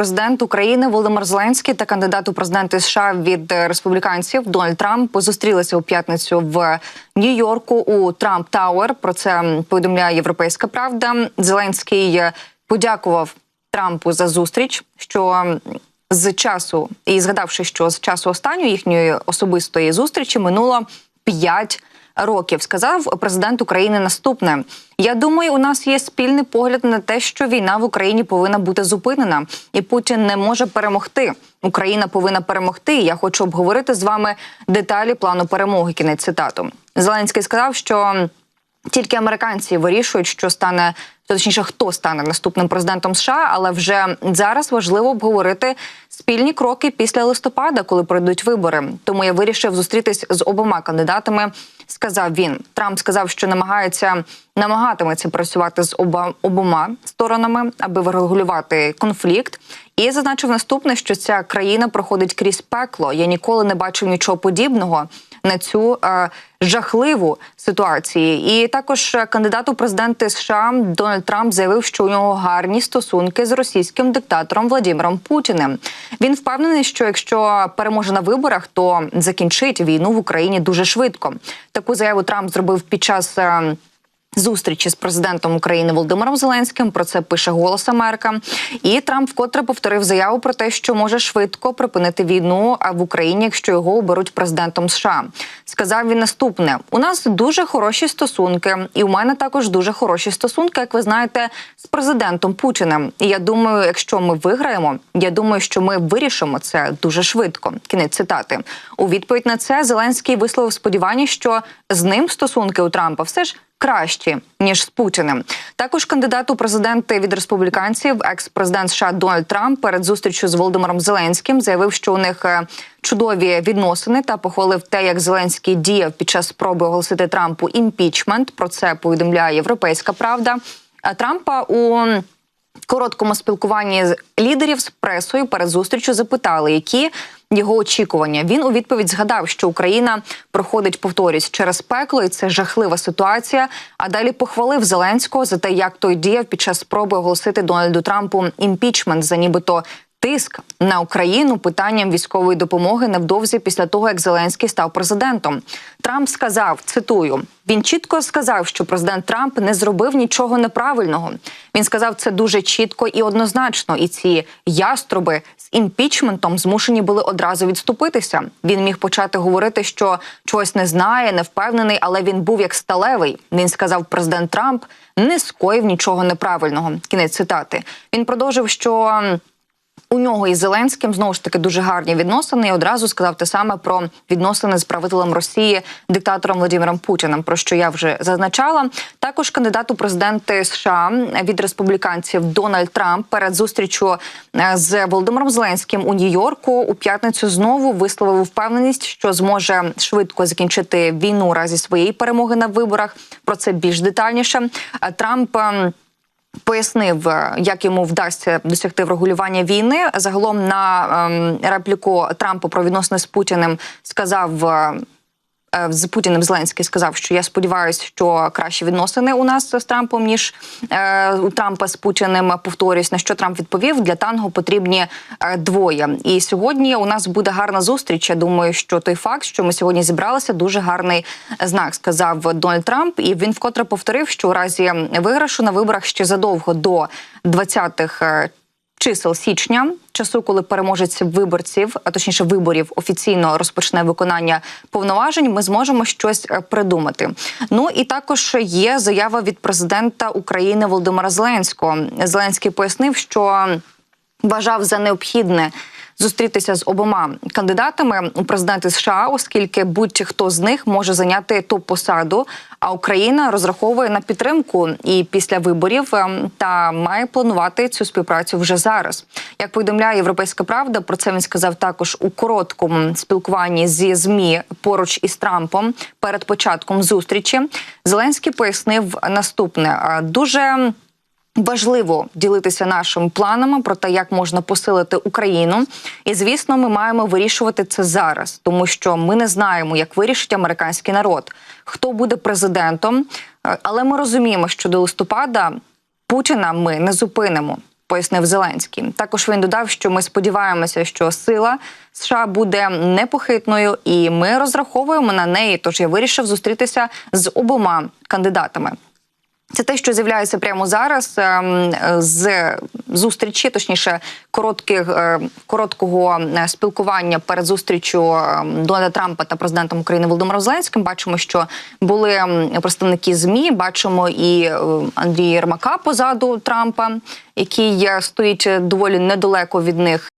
екс-президент України Володимир Зеленський та кандидат у президенти США від е, республіканців Дональд Трамп зустрілися у п'ятницю в Нью-Йорку у Трамп Тауер. Про це повідомляє Європейська Правда. Зеленський е, подякував Трампу за зустріч, що з часу і згадавши, що з часу останньої їхньої особистої зустрічі минуло п'ять років. Сказав президент України наступне: я думаю, у нас є спільний погляд на те, що війна в Україні повинна бути зупинена, і Путін не може перемогти. Україна повинна перемогти. Я хочу обговорити з вами деталі плану перемоги. Кінець цитату. Зеленський сказав, що тільки американці вирішують, що стане точніше, хто стане наступним президентом США, але вже зараз важливо обговорити спільні кроки після листопада, коли пройдуть вибори. Тому я вирішив зустрітись з обома кандидатами. Сказав він. Трамп сказав, що намагається намагатиметься працювати з оба обома сторонами, аби врегулювати конфлікт. І зазначив наступне, що ця країна проходить крізь пекло. Я ніколи не бачив нічого подібного на цю е, жахливу ситуацію. І також е, кандидат у президенти США Дональд Трамп заявив, що у нього гарні стосунки з російським диктатором Владимиром Путіним. Він впевнений, що якщо переможе на виборах, то закінчить війну в Україні дуже швидко. Таку заяву Трамп зробив під час. Зустрічі з президентом України Володимиром Зеленським про це пише Голос Америка. І Трамп вкотре повторив заяву про те, що може швидко припинити війну в Україні, якщо його оберуть президентом США. Сказав він наступне: у нас дуже хороші стосунки, і у мене також дуже хороші стосунки, як ви знаєте, з президентом Путіним. І я думаю, якщо ми виграємо, я думаю, що ми вирішимо це дуже швидко. Кінець цитати у відповідь на це Зеленський висловив сподівання, що з ним стосунки у Трампа все ж кращі ніж з Путіним. Також кандидат у президенти від республіканців, екс-президент США Дональд Трамп перед зустрічю з Володимиром Зеленським заявив, що у них е, чудові відносини та похвалив те, як Зеленський діяв під час спроби оголосити Трампу імпічмент. Про це повідомляє Європейська Правда. А Трампа у короткому спілкуванні з лідерів з пресою перед зустрічю запитали, які його очікування. Він у відповідь згадав, що Україна проходить повторюсь через пекло, і це жахлива ситуація. А далі похвалив Зеленського за те, як той діяв під час спроби оголосити Дональду Трампу імпічмент за нібито. Тиск на Україну питанням військової допомоги невдовзі після того, як Зеленський став президентом. Трамп сказав: цитую: він чітко сказав, що президент Трамп не зробив нічого неправильного. Він сказав це дуже чітко і однозначно. І ці яструби з імпічментом змушені були одразу відступитися. Він міг почати говорити, що чогось не знає, не впевнений, але він був як сталевий. Він сказав, президент Трамп не скоїв нічого неправильного. Кінець цитати. Він продовжив, що. У нього із Зеленським знову ж таки дуже гарні відносини. І одразу сказав те саме про відносини з правителем Росії, диктатором Владимиром Путіним, про що я вже зазначала. Також кандидат у президенти США від республіканців Дональд Трамп перед зустрічю е, з Володимиром Зеленським у Нью-Йорку у п'ятницю знову висловив впевненість, що зможе швидко закінчити війну разі своєї перемоги на виборах. Про це більш детальніше. Е, Трамп. Пояснив, е, як йому вдасться досягти врегулювання війни. Загалом на ем, репліку Трампа про відносини з Путіним сказав. Е, З Путіним Зеленський сказав, що я сподіваюся, що кращі відносини у нас з Трампом ніж е, у Трампа з Путіним. Повторюсь, на що Трамп відповів для танго потрібні е, двоє. І сьогодні у нас буде гарна зустріч. Я думаю, що той факт, що ми сьогодні зібралися, дуже гарний знак, сказав Дональд Трамп. І він вкотре повторив, що у разі виграшу на виборах ще задовго до 20-х е, чисел січня, часу, коли переможець виборців, а точніше виборів, офіційно розпочне виконання повноважень, ми зможемо щось е, придумати. Ну і також є заява від президента України Володимира Зеленського. Зеленський пояснив, що вважав за необхідне. Зустрітися з обома кандидатами у президенти США, оскільки будь-хто з них може зайняти ту посаду. А Україна розраховує на підтримку і після виборів ем, та має планувати цю співпрацю вже зараз. Як повідомляє Європейська Правда, про це він сказав також у короткому спілкуванні зі змі поруч із Трампом перед початком зустрічі. Зеленський пояснив наступне Е, дуже. Важливо ділитися нашими планами про те, як можна посилити Україну. І звісно, ми маємо вирішувати це зараз, тому що ми не знаємо, як вирішить американський народ, хто буде президентом. Е, Але ми розуміємо, що до листопада Путіна ми не зупинимо. Пояснив Зеленський. Також він додав, що ми сподіваємося, що сила США буде непохитною, і ми розраховуємо на неї. Тож я вирішив зустрітися з обома кандидатами. Це те, що з'являється прямо зараз ем, з зустрічі, точніше, коротких е, короткого е, спілкування перед зустрічю ем, Дональда Трампа та президентом України Володимиром Зеленським. Бачимо, що були ем, представники змі. Бачимо і е, Андрія Єрмака позаду Трампа, який стоїть доволі недалеко від них.